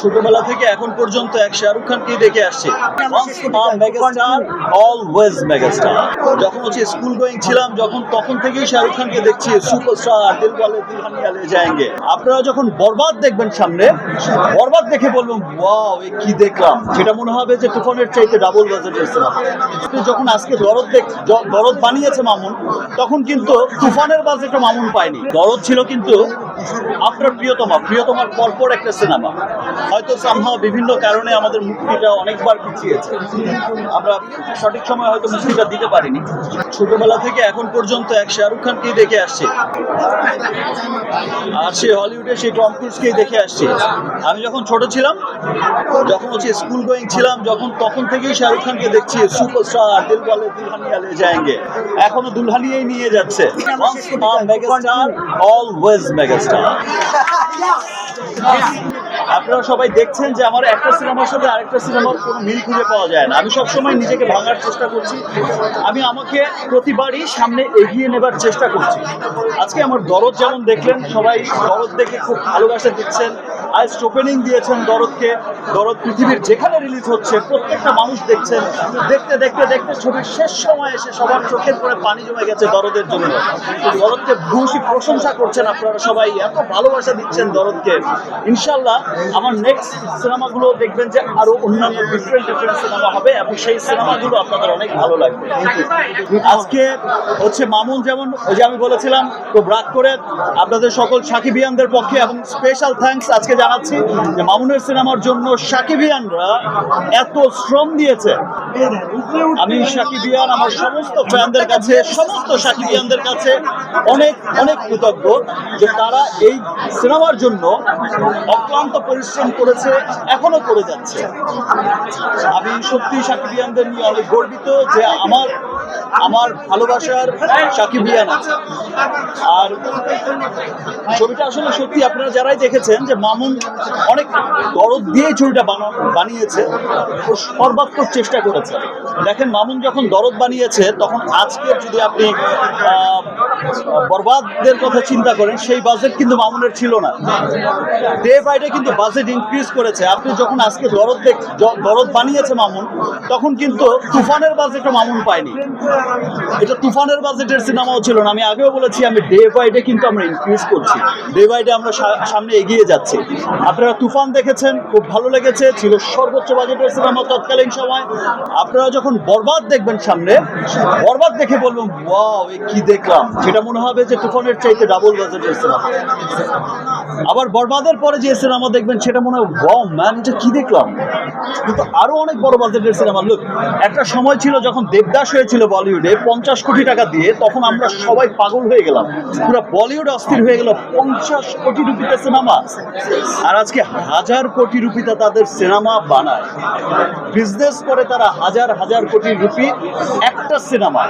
ছোটবেলা থেকে এখন পর্যন্ত এক শাহরুখ খানকেই দেখে আসছে। মেগাস্টার অলওয়েজ মেগাস্টার যখন হচ্ছে স্কুল গোয়িং ছিলাম যখন তখন থেকেই শাহরুখ খানকে দেখছি সুপারস্টার দিল বলে দিলহানিয়া লে যায়েঙ্গে আপনারা যখন বরবাদ দেখবেন সামনে বরবাদ দেখে বলবেন ওয়াও এ কি দেখলাম? সেটা মনে হবে যে তুফানের চাইতে ডাবল বাজেটের সিনেমা যখন আজকে দরদ দেখ দরদ বানিয়েছে মামুন তখন কিন্তু তুফানের বাজেটও মামুন পায়নি। দরদ ছিল কিন্তু আপনার প্রিয়তমা প্রিয়তমার পরপর একটা সিনেমা হয়তো সামহাও বিভিন্ন কারণে আমাদের মুক্তিটা অনেকবার পিছিয়েছে। আমরা সঠিক সময় হয়তো মুক্তিটা দিতে পারিনি। ছোটবেলা থেকে এখন পর্যন্ত এক শাহরুখ খানকেই দেখে আসছে। আর সে হলিউডে সেই টম ক্রুজকেই দেখে আসছে। আমি যখন ছোট ছিলাম, যখন হচ্ছে স্কুল গোয়িং ছিলাম, যখন তখন থেকেই শাহরুখ খানকে দেখছি, সুপারস্টার, দিল বলে দুলহানিয়া লে যায়েঙ্গে। এখনও দুলহানিয়াই নিয়ে যাচ্ছে। অলওয়েজ মেগাস্টার আপনারা সবাই দেখছেন যে আমার একটা সিনেমার সাথে আরেকটা সিনেমার কোনো মিল খুঁজে পাওয়া যায় না। আমি সবসময় নিজেকে ভাঙার চেষ্টা করছি। আমি আমাকে প্রতিবারই সামনে এগিয়ে নেবার চেষ্টা করছি। আজকে আমার দরদ যেমন দেখলেন, সবাই দরদ দেখে খুব ভালোবাসা দিচ্ছেন। আজ ওপেনিং দিয়েছেন দরদকে। দরদ পৃথিবীর যেখানে রিলিজ হচ্ছে, প্রত্যেকটা মানুষ দেখছেন। দেখতে দেখতে দেখতে ছবির শেষ সময় এসে সবার চোখের পরে পানি জমে গেছে দরদের জন্য। দরদকে ভূষী প্রশংসা করছেন আপনারা সবাই। এত ভালোবাসা দিচ্ছেন দরদকে। ইনশাল্লাহ আমার নেক্সট সিনেমাগুলো দেখবেন যে আরও অন্যান্য ডিফারেন্ট ডিফারেন্ট সিনেমা হবে এবং সেই সিনেমাগুলো আপনাদের অনেক ভালো লাগবে। আজকে হচ্ছে মামুন যেমন, ওই যে আমি বলেছিলাম, খুব রাগ করে। আপনাদের সকল সাকিবিয়ানদের পক্ষে এবং স্পেশাল থ্যাঙ্কস আজকে জানাচ্ছি যে মামুনের সিনেমার জন্য সাকিবিয়ানরা এত শ্রম দিয়েছে। আমি সাকিবিয়ান আমার সমস্ত ফ্যানদের কাছে, সমস্ত সাকিবিয়ানদের কাছে অনেক অনেক কৃতজ্ঞ যে তারা এই সিনেমার জন্য অক্লান্ত পরিশ্রম করেছে, এখনও করে যাচ্ছে। আমি সত্যি সাকিবিয়ানদের নিয়ে অনেক গর্বিত যে আমার আমার ভালোবাসার সাকিবিয়ান আছে আর ছবিটা আসলে সত্যি আপনারা যারাই দেখেছেন যে মামুন অনেক দরদ দিয়ে ছবিটা বানা- বানিয়েছে, ও সর্বাত্মক চেষ্টা করেছে। দেখেন, মামুন যখন দরদ বানিয়েছে, তখন আজকে যদি আপনি বরবাদদের কথা চিন্তা করেন, সেই বাজেট কিন্তু মামুনের ছিল না। ডে বাই ডে কিন্তু বাজেট ইনক্রিজ করেছে। আপনি যখন আজকে দরদ দেখ দরদ বানিয়েছে মামুন, তখন কিন্তু তুফানের বাজেটও মামুন পায়নি। এটা তুফানের বাজেটের সিনেমাও ছিল না। আমি আগেও বলেছি, আমি ডে বাই ডে কিন্তু আমরা ইনক্রিজ করছি। ডে বাই ডে আমরা সামনে এগিয়ে যাচ্ছি। আপনারা তুফান দেখেছেন, খুব ভালো লেগেছে, ছিল সর্বোচ্চ বাজেটের সিনেমা তৎকালীন সময়। আপনারা যখন বরবাদ দেখবেন সামনে, বরবাদ দেখে বলবেন, ওয়াও, এ কি দেখলাম? সেটা মনে হবে যে তুফানের চাইতে ডাবল বাজেটের সিনেমা। আবার বরবাদের পরে যে সিনেমা দেখবেন, সেটা মনে হয়, ওয়াও, ম্যান, এটা কি দেখলাম? কিন্তু আরও অনেক বড় বাজেটের সিনেমা। লুক, একটা সময় ছিল যখন দেবদাস হয়েছিল বলিউডে পঞ্চাশ কোটি টাকা দিয়ে তখন আমরা সবাই পাগল হয়ে গেলাম। পুরো বলিউড অস্থির হয়ে গেল, পঞ্চাশ কোটি রুপিতে সিনেমা। আর আজকে হাজার কোটি রুপিতে তাদের সিনেমা বানায়। বিজনেস করে তারা হাজার হাজার কোটি রুপি একটা সিনেমা।